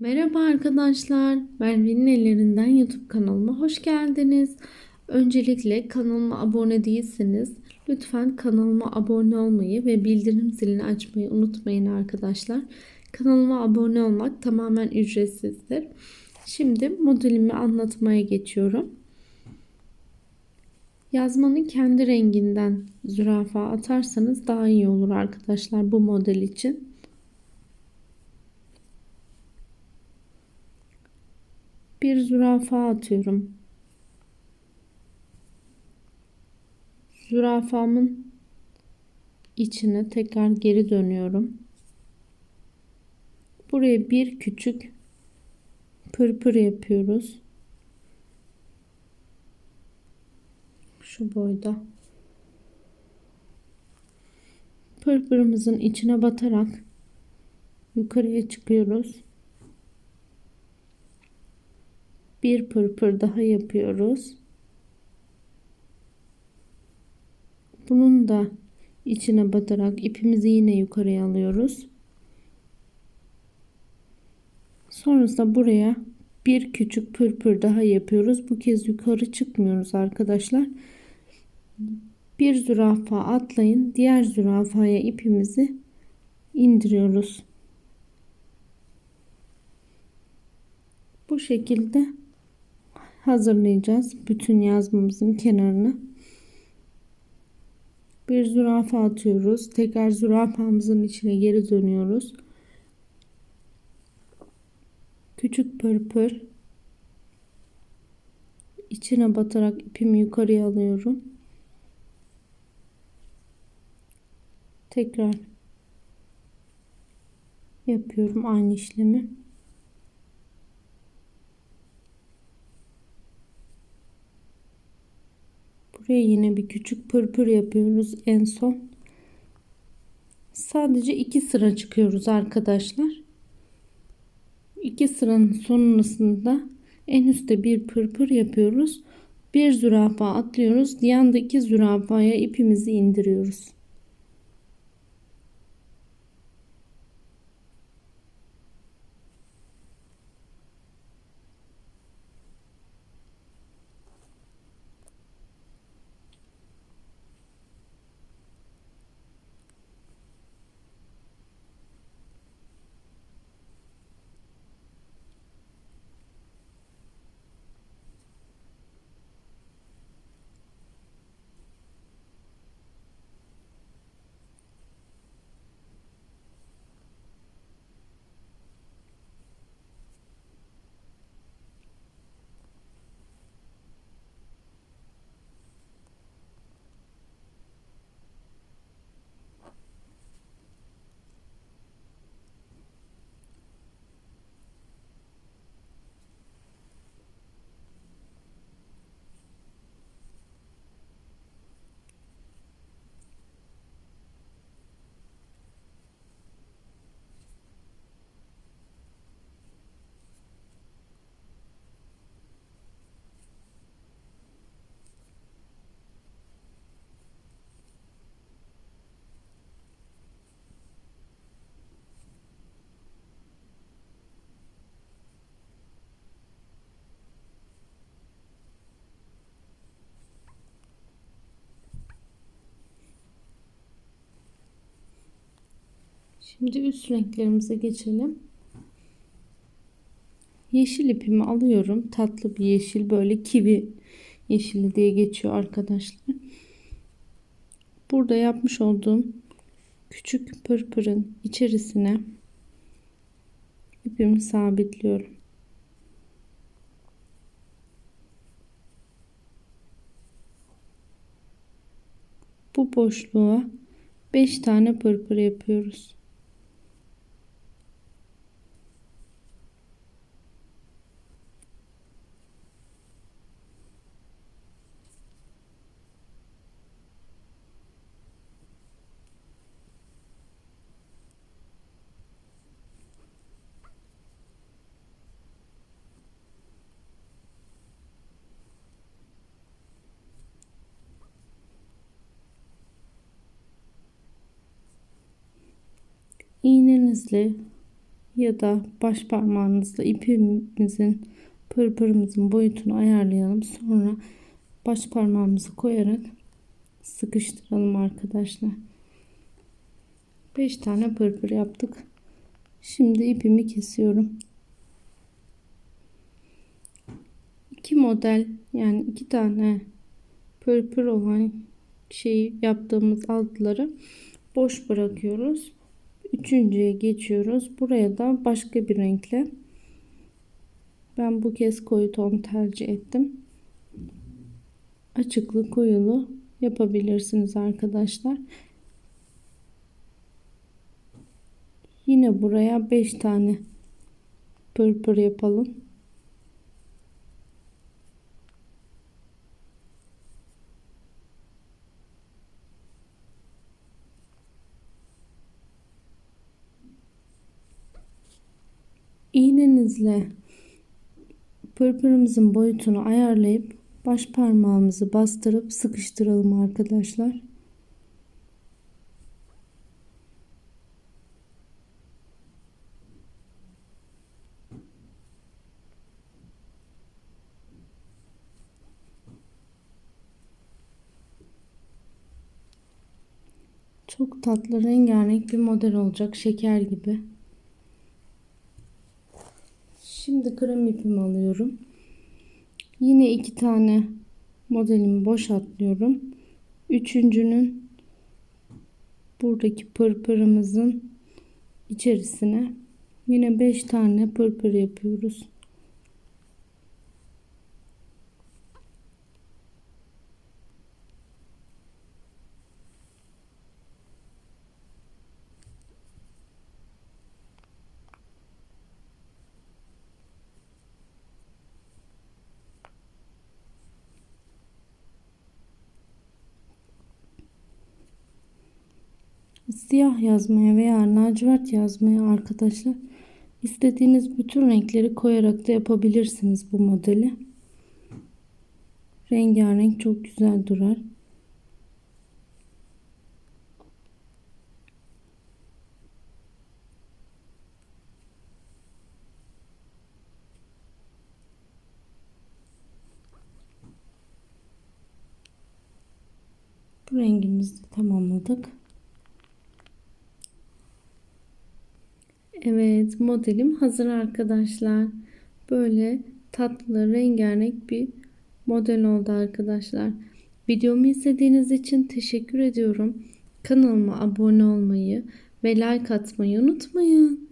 Merhaba arkadaşlar, Merve'nin ellerinden YouTube kanalıma hoş geldiniz. Öncelikle kanalıma abone değilseniz lütfen kanalıma abone olmayı ve bildirim zilini açmayı unutmayın arkadaşlar. Kanalıma abone olmak tamamen ücretsizdir. Şimdi modelimi anlatmaya geçiyorum. Yazmanın kendi renginden zürafa atarsanız daha iyi olur arkadaşlar bu model için. Bir zürafa atıyorum. Zürafamın içine tekrar geri dönüyorum. Buraya bir küçük pırpır yapıyoruz. Şu boyda. Pırpırımızın içine batarak yukarıya çıkıyoruz. Bir pırpır daha yapıyoruz. Bunun da içine batarak ipimizi yine yukarıya alıyoruz. Sonrasında buraya bir küçük pırpır daha yapıyoruz. Bu kez yukarı çıkmıyoruz arkadaşlar. Bir zürafa atlayın. Diğer zürafaya ipimizi indiriyoruz. Bu şekilde hazırlayacağız. Bütün yazmamızın kenarını. Bir zürafa atıyoruz. Tekrar zürafamızın içine geri dönüyoruz. Küçük pırpır içine batarak ipimi yukarıya alıyorum. Tekrar yapıyorum aynı işlemi. Buraya yine bir küçük pırpır yapıyoruz en son. Sadece iki sıra çıkıyoruz arkadaşlar. İki sıranın sonrasında en üstte bir pırpır yapıyoruz. Bir zürafa atlıyoruz. Yandaki zürafaya ipimizi indiriyoruz. Şimdi üst renklerimize geçelim. Yeşil ipimi alıyorum. Tatlı bir yeşil böyle kivi yeşili diye geçiyor arkadaşlar. Burada yapmış olduğum küçük pırpırın içerisine ipimi sabitliyorum. Bu boşluğa 5 tane pırpır yapıyoruz. İğnenizle ya da baş parmağınızla ipimizin pırpırımızın boyutunu ayarlayalım. Sonra baş parmağımızı koyarak sıkıştıralım arkadaşlar. 5 tane pırpır yaptık. Şimdi ipimi kesiyorum. İki model yani iki tane pırpır olan şeyi yaptığımız altları boş bırakıyoruz. Üçüncüye geçiyoruz. Buraya da başka bir renkle ben bu kez koyu ton tercih ettim. Açıklı koyulu yapabilirsiniz arkadaşlar. Yine buraya 5 tane pırpır yapalım. İğnenizle pırpırımızın boyutunu ayarlayıp baş parmağımızı bastırıp sıkıştıralım arkadaşlar. Çok tatlı rengarenk bir model olacak şeker gibi. Şimdi krem ipimi alıyorum. Yine iki tane modelimi boş atlıyorum. Üçüncünün buradaki pırpırımızın içerisine yine beş tane pırpır yapıyoruz. Siyah yazmaya veya lacivert yazmaya arkadaşlar istediğiniz bütün renkleri koyarak da yapabilirsiniz bu modeli. Rengarenk çok güzel durar. Bu rengimizi tamamladık. Evet modelim hazır arkadaşlar. Böyle tatlı rengarenk bir model oldu arkadaşlar. Videomu izlediğiniz için teşekkür ediyorum. Kanalıma abone olmayı ve like atmayı unutmayın.